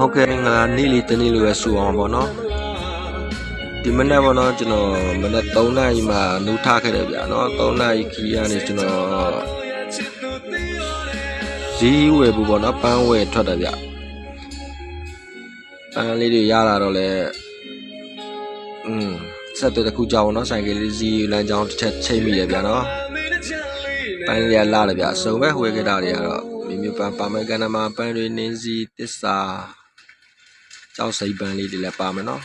ဟုတ်ကဲ့မင်္ဂလာနေ့လေးတနေ့လိုပဲဆူအောင်ပေါ့နော်ဒီမနေ့ပေါ့နော်ကျွန်တော်မနေ့3နာရီမှနှူးထားခဲ့တယ်ဗျာနော်3နာရီခီးကနေကျွန်တော်ဇီးဝယ်ဖို့ပေါ့နော်ပန်းဝယ်ထွက်တယ်ဗျပန်းလေးတွေရလာတော့လဲอืมဆက်တဲ့တစ်ခုကြောင်းနော်ဆိုင်ကလေးဇီးလမ်းကြောင်းတစ်ချက်ချိန်မိတယ်ဗျာနော်ပန်းလေးရလာတယ်ဗျာစုံပဲဝယ်ခဲ့တာတွေကတော့မိမိပန်းပါမယ်ကန္နမပန်းတွေနင်းစီတစ္ဆာ ကြောက်စိတ်ပန်းလေးတွေလည်းပါမယ်နော်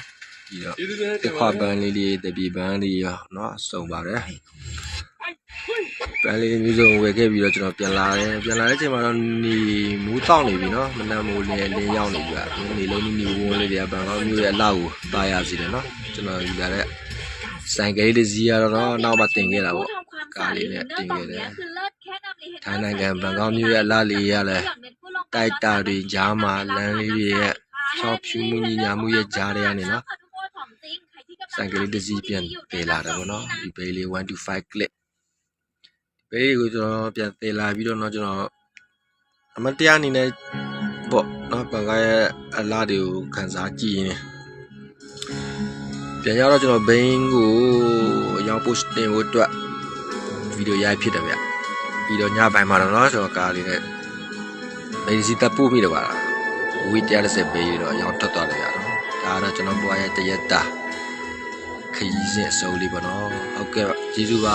ပြီးတော့တစ်ခွပန်းလေးတွေတပီပန်းလေးရောနော်စုံပါတယ်ပန်းလေးမျိုးစုံဝယ်ခဲ့ပြီးတော့ကျွန်တော်ပြန်လာတယ်ပြန်လာတဲ့အချိန်မှာတော့နေမူးတောက်နေပြီနော်မနက်မိုးလင်းလင်းရောက်နေပြီဗျနေလုံးနီဝန်းလေးတွေကဘန်ကောက်မျိုးရဲ့အလောက်ကိုပါရစီတယ်နော်ကျွန်တော်ယူလာတဲ့ဆိုင်ကလေးတစ်စီးရတော့နော်နောက်မှတင်ခဲ့တာပေါ့ကားလေးနဲ့တင်ခဲ့တယ်ထိုင်းနိုင်ငံဘန်ကောက်မျိုးရဲ့အလားလေးရလဲတိုက်တာတွေကြားမှာလမ်းလေးတွေရဲ့ ချောဖြူမှုညီညာမှုရဲ့ကြားထဲကနေနော်ဆိုင်ကလေးတစ်စီးပြန်ပေးလာတယ်ဗောနော်ဒီဘေးလေး1 to 5 click ဘေးလေးကိုကျွန်တော်ပြန်သေးလာပြီးတော့เนาะကျွန်တော်အမတရားအနေနဲ့ပေါ့เนาะဘန်ကရဲ့အလားတွေကိုခန်းစားကြည့်ရင်ပြန်ရောက်တော့ကျွန်တော်ဘိန်းကိုအရောက် post တင်ဖို့အတွက်ဗီဒီယိုရိုက်ဖြစ်တယ်ဗျပြီးတော့ညပိုင်းမှာတော့เนาะကျွန်တော်ကားလေးနဲ့မေဒီစီတပ်ပို့မိတယ်ပါလား ဝီ130ပေးရတော့ရောင်းထွက်သွားတယ်ဗျာနော်ဒါကတော့ကျွန်တော်ဘွားရဲ့တရက်တာခရီးစဉ်အစိုးလေးပေါ့နော်ဟုတ်ကဲ့ပါကျေးဇူးပါ